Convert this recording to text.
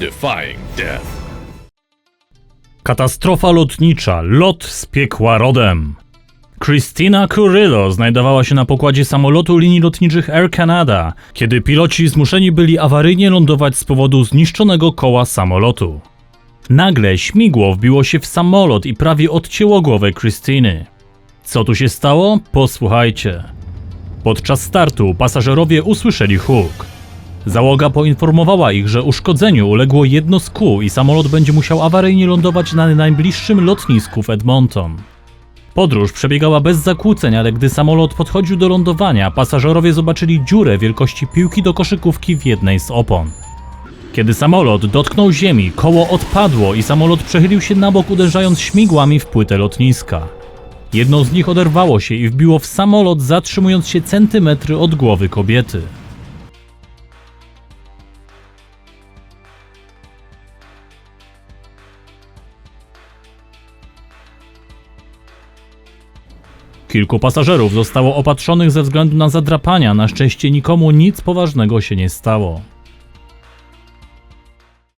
defying death. Katastrofa lotnicza. Lot z piekła rodem. Christina Curillo znajdowała się na pokładzie samolotu linii lotniczych Air Canada, kiedy piloci zmuszeni byli awaryjnie lądować z powodu zniszczonego koła samolotu. Nagle śmigło wbiło się w samolot i prawie odcięło głowę Christiny. Co tu się stało? Posłuchajcie. Podczas startu pasażerowie usłyszeli huk. Załoga poinformowała ich, że uszkodzeniu uległo jedno z kół i samolot będzie musiał awaryjnie lądować na najbliższym lotnisku w Edmonton. Podróż przebiegała bez zakłóceń, ale gdy samolot podchodził do lądowania, pasażerowie zobaczyli dziurę wielkości piłki do koszykówki w jednej z opon. Kiedy samolot dotknął ziemi, koło odpadło i samolot przechylił się na bok, uderzając śmigłami w płytę lotniska. Jedno z nich oderwało się i wbiło w samolot, zatrzymując się centymetry od głowy kobiety. Kilku pasażerów zostało opatrzonych ze względu na zadrapania, na szczęście nikomu nic poważnego się nie stało.